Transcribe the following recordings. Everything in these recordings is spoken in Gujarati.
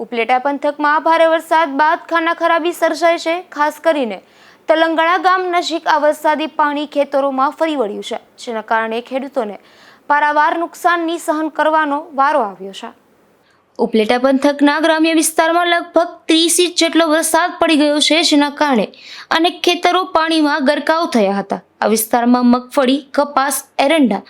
ઉપલેટા પંથકમાં ભારે વરસાદ બાદ ખાના ખરાબી સર્જાય છે, ખાસ કરીને તલંગણા ગામ નજીક આ વરસાદી પાણી ખેતરોમાં ફરી વળ્યું છે, જેના કારણે ખેડૂતોને પારાવાર નુકસાનની સહન કરવાનો વારો આવ્યો છે. ઉપલેટા પંથકના ગ્રામ્ય વિસ્તારમાં લગભગ ત્રીસ ઇંચ જેટલો વરસાદ પડી ગયો છે, જેના કારણે અનેક ખેતરો પાણીમાં ગરકાવ થયા હતા. આ વિસ્તારમાં મગફળી, કપાસ, એરંડા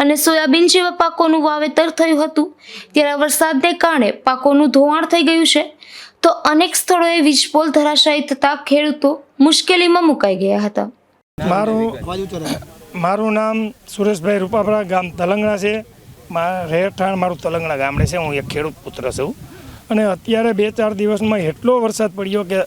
અને સોયાબીન જેવા પાકોનું વાવેતર થયું હતું. ત્યારે વરસાદને કારણે પાકોનું ધોવાણ થઈ ગયું છે. તો અનેક સ્થળોએ વીજપોલ ધરાશાયી થતા ખેડૂતો મુશ્કેલીમાં મુકાઈ ગયા હતા. મારું મારું નામ સુરેશભાઈ રૂપાપરા, ગામ તલંગણા છે. મારા રહેઠાણ મારું તલંગણા ગામડે છે, હું એક ખેડૂત પુત્ર છું. અને અત્યારે બે ચાર દિવસમાં એટલો વરસાદ પડ્યો કે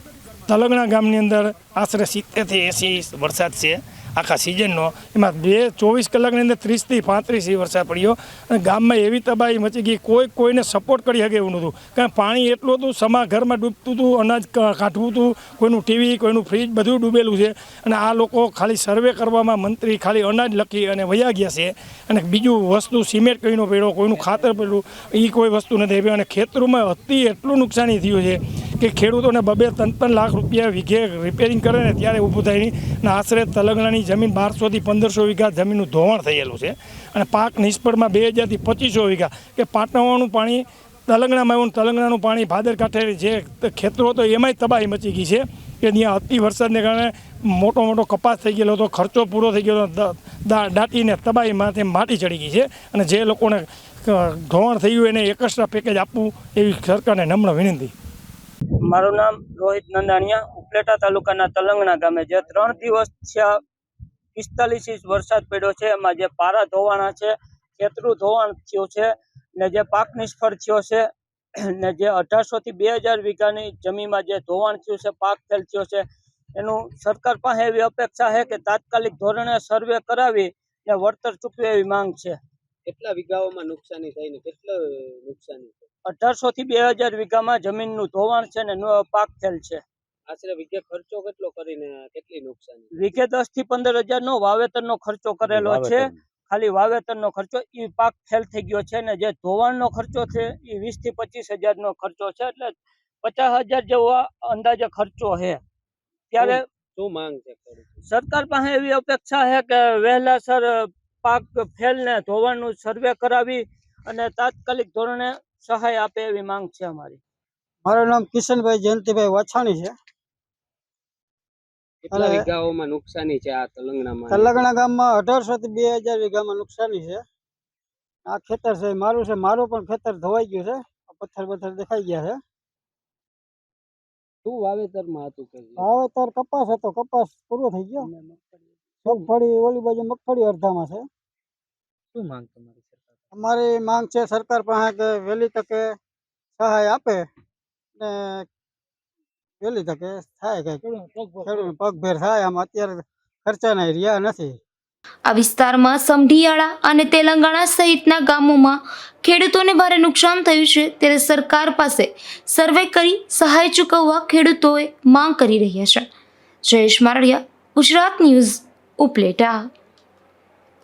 તલંગણા ગામની અંદર આશરે સિત્તેરથી એંસી વરસાદ છે. આખા સિઝનનો એમાં બે ચોવીસ કલાકની અંદર ત્રીસથી પાંત્રીસ એ વરસાદ પડ્યો. અને ગામમાં એવી તબાહી મચી ગઈ, કોઈ કોઈને સપોર્ટ કરી શકે એવું નહોતું. કારણ પાણી એટલું હતું, સમા ઘરમાં ડૂબતું હતું, અનાજ કાઢવું હતું, કોઈનું ટીવી, કોઈનું ફ્રીજ બધું ડૂબેલું છે. અને આ લોકો ખાલી સર્વે કરવામાં મંત્રી, ખાલી અનાજ લખી અને વયા ગયા છે. અને બીજું વસ્તુ સિમેન્ટ કોઈનો પડ્યો, કોઈનું ખાતર પડ્યું એ કોઈ વસ્તુ નથી અને ખેતરોમાં અતિ એટલું નુકસાની થયું છે. કે ખેડૂતોને બબે ત્રણ ત્રણ લાખ રૂપિયા વીઘે રિપેરિંગ કરે ને ત્યારે ઊભું થાય નહીં આશરે તલંગણાની જમીન બારસોથી પંદરસો વીઘા જમીનનું ધોવાણ થયેલું છે. અને પાક નિષ્ફળમાં બે હજારથી પચીસો વીઘા. કે પાટણવાનું પાણી, તલંગણામાં આવ્યું તલંગણાનું પાણી ભાદર કાંઠે જે ખેતરો હતો એમાંય તબાહી મચી ગઈ છે. કે ત્યાં અતિ વરસાદને કારણે મોટો મોટો કપાસ થઈ ગયેલો હતો, ખર્ચો પૂરો થઈ ગયો હતો દાટીને તબાહીમાંથી માટી ચડી ગઈ છે. અને જે લોકોને ધોવાણ થયું એને એકસ્ટ્રા પેકેજ આપવું એવી સરકારને નમ્ર વિનંતી. મારું નામ રોહિત નંદાણીયા, ઉપલેટા તાલુકાના તલંગણા ગામે જે ત્રણ દિવસ થયા પિસ્તાલીસ ઇંચ વરસાદ પડ્યો છે. એમાં જે પારા ધોવાણા છે, ખેતરું ધોવાણ થયું છે ને જે પાક નિષ્ફળ થયો છે ને જે અઢારસોથી બે હજાર વીઘાની જમીનમાં જે ધોવાણ થયું છે, પાક ફેલ થયો છે, એનું સરકાર પાસે એવી અપેક્ષા છે કે તાત્કાલિક ધોરણે સર્વે કરાવી ને વળતર ચૂકવે એવી માંગ છે. કેટલા વીઘાઓમાં નુકસાની થઈ ને કેટલું નુકસાની થઈ? અઢારસો થી બે હજાર વીઘામાં જમીનનું ધોવાણ છે ને પાક થયેલ છે. આશરે વીઘે ખર્ચો કેટલો કરીને કેટલી નુકસાની વીઘે દસથી પંદર હજાર નો વાવેતર નો ખર્ચો કરેલો છે. ખાલી વાવેતરનો ખર્ચો એ પાક ફેલ થઈ ગયો છે ને જે ધોવાણનો ખર્ચો છે એ વીસથી પચીસ હજાર નો ખર્ચો છે. એટલે પચાસ હજાર જેવો અંદાજે ખર્ચો છે ત્યારે શું માંગ છે સરકાર પાસે એવી અપેક્ષા છે કે વહેલાસર પાક ફેલ ને ધોવાણનું સર્વે કરાવી અને તાત્કાલિક ધોરણે સહાય આપે એવી માંગ છે અમારી. મારું નામ કિશનભાઈ જયંતિભાઈ વાછાણી છે. કેટલા વીઘાઓમાં નુકસાની છે આ તલંગણામાં? તલગણા ગામમાં અઢારસો થી બે હજાર વીઘામાં નુકસાની છે. આ ખેતર છે મારું છે મારું પણ ખેતર ધોવાઈ ગયું છે. પથ્થર પથ્થર દેખાઈ ગયા છે. શું વાવેતરમાં હતું કે? વાવેતર કપાસ હતો કપાસ પૂરો થઈ ગયો. મગફળી ઓલી બાજુ મગફળી અડધામાં છે. શું માંગ તમારી સરકાર અમારી માંગ છે સરકાર પાસે કે વહેલી તકે સહાય આપે ને વહેલી તકે થાય કે ખેડૂત પગભેર થાય. આમ અત્યારે ખર્ચાના રહ્યા નથી. આ વિસ્તારમાં સમઢિયાળા અને તેલંગાણા સહિતના ગામોમાં ખેડૂતોને ભારે નુકસાન થયું છે ત્યારે સરકાર પાસે સર્વે કરી સહાય ચૂકવવા ખેડૂતોએ માંગ કરી રહ્યા છે. જયેશ મારડિયા ગુજરાત ન્યૂઝ ઉપલેટા.